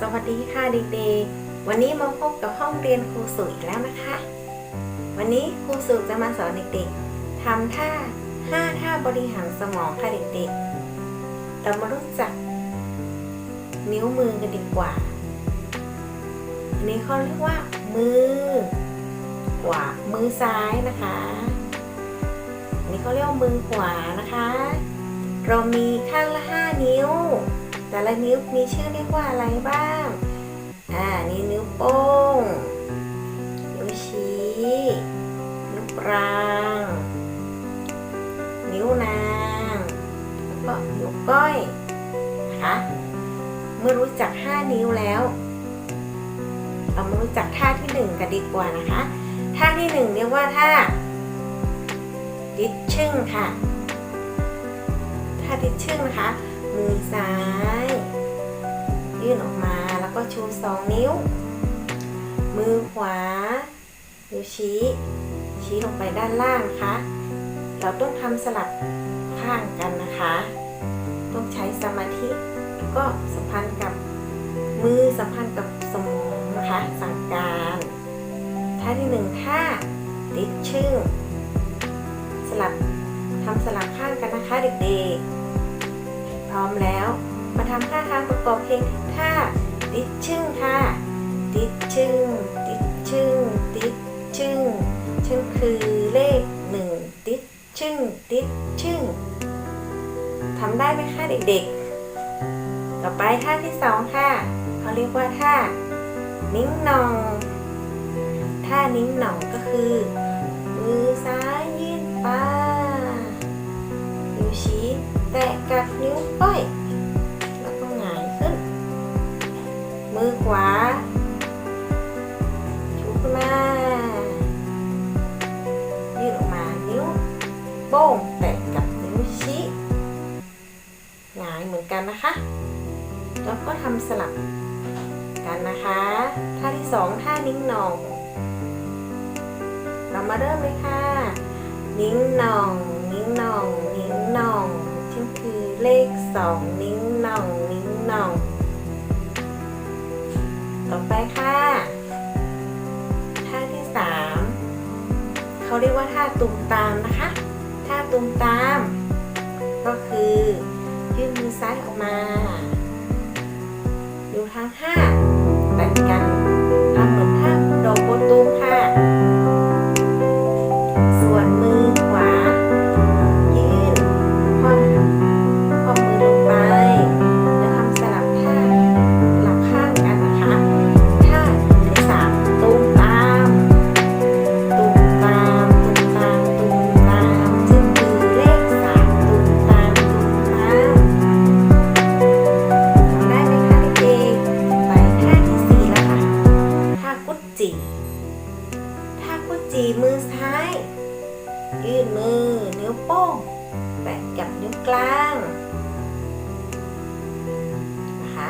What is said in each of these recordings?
สวัสดีค่ะเด็กๆ วันนี้มาพบกับห้องเรียนครูสุอีกแล้วนะคะ วันนี้ครูสุจะมาสอนเด็กๆทำท่า5ท่าบริหารสมองค่ะเด็กๆ เรามารู้จัก นิ้วมือกันดีกว่า อันนี้เขาเรียกว่า มือกว่ามือซ้ายนะคะ อันนี้เขาเรียกว่ามือขวานะคะ เรามีข้างละ5นิ้ว แต่ละนิ้วมีชื่อเรียกว่าอะไรบ้าง อ่า นี่นิ้วโป้ง นิ้วชี้ นิ้วกลาง นิ้วนางแล้วก็นิ้วก้อยนะคะเมื่อรู้จัก 5 นิ้วแล้ว เรามารู้จักท่าที่ 1 กันดีกว่านะคะ ท่าที่ 1 เรียกว่าท่าดิชชึ่งค่ะ ท่าดิชชึ่งนะคะ มือซ้าย ยื่นออกมาแล้วก็ชูสองนิ้ว มือขวา นิ้วชี้ ชี้ลงไปด้านล่างนะคะ เราต้องทำสลับข้างกันนะคะ ต้องใช้สมาธิแล้วก็สัมพันธ์กับมือสัมพันธ์กับสมองนะคะสั่งการท่าที่หนึ่งท่าดิชชึ่งสลับทำสลับข้างกันนะคะเด็กๆ ร้อมแล้ว มาทำท่าทางประกอบเพลงท่าดิชชึ่งค่ะดิชชึ่งดิชชึ่งดิชชึ่งชึ่งคือเลขหนึ่งดิชชึ่งดิชชึ่งทำได้ไหมคะเด็กๆ ต่อไปท่าที่สองค่ะเขาเรียกว่าท่านิ้งนอง ท่านิ้งหนองก็คือ งแตะกับนิ้วชี้หงายเหมือนกันนะคะ แล้วก็ทำสลับกันนะคะ ท่าที่สองท่านิ้งหนอง เรามาเริ่มเลยค่ะ นิ้งหนอง นิ้งหนอง นิ้งหนองซึ่คือเลขสองนิ้งหนอง นิ้งหนอง ต่อไปค่ะ ท่าที่สามเขาเรียกว่าท่าตุมตามนะคะ ตุมตาม ก็คือยื่นมือซ้ายออกมา ดูทั้งห้าแตะกัน มือ นิ้วโป้งแตะกับนิ้วกลางนะคะ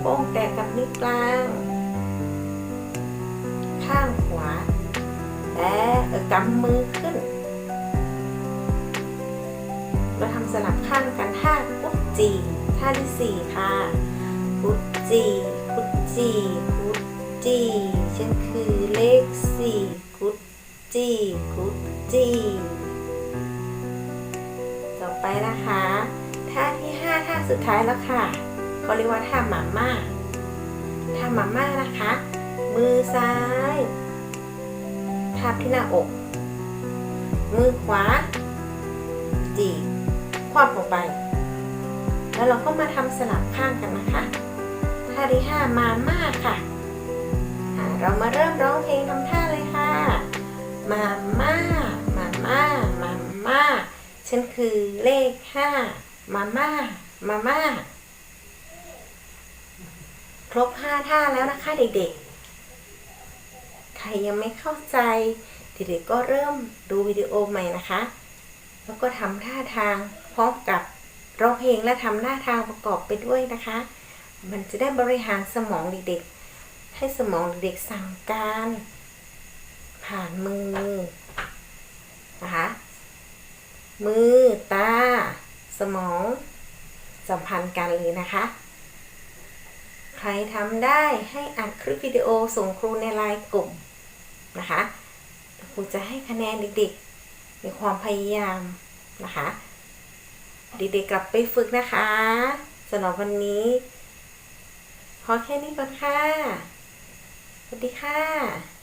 โป้งแตะกับนิ้วกลาง ข้างขวาและกำมือขึ้น เราทำสลับข้างกันท่ากุดจีท่าที่สี่ค่ะกุดจีกุดจีกุดจีฉันคือเลขสี่ จีกุดจีต่อไปนะคะท่าที่5ท่าสุดท้ายแล้วค่ะเขาเรียกว่าท่าหมาม่าท่าหมาม่านะคะ มือซ้ายทาบที่หน้าอก มือขวา จีคว่ำลงไป แล้วเราก็มาทำสลับข้างกันนะคะท่าที่5มาม่าค่ะเรามาเริ่มร้องเพลงทำท่า มาม่ามาม่ามาม่าฉันคือเลขห้ามาม่ามาม่าครบห้าท่าแล้วนะคะเด็กๆ ใครยังไม่เข้าใจ เด็กๆก็เริ่มดูวิดีโอใหม่นะคะ แล้วก็ทำท่าทางพร้อมกับร้องเพลงและทำหน้าทางประกอบไปด้วยนะคะ มันจะได้บริหารสมองเด็กๆ ให้สมองเด็กๆสั่งการ ผ่านมือนะคะมือตา สมอง สัมพันธ์กันเลยนะคะ ใครทำได้ให้อัดคลิปวิดีโอส่งครูในไลน์กลุ่มนะคะครูจะให้คะแนนเด็กๆ ในความพยายามนะคะเด็กๆกลับไปฝึกนะคะสำหรับวันนี้ พอแค่นี้ก่อนค่ะ สวัสดีค่ะ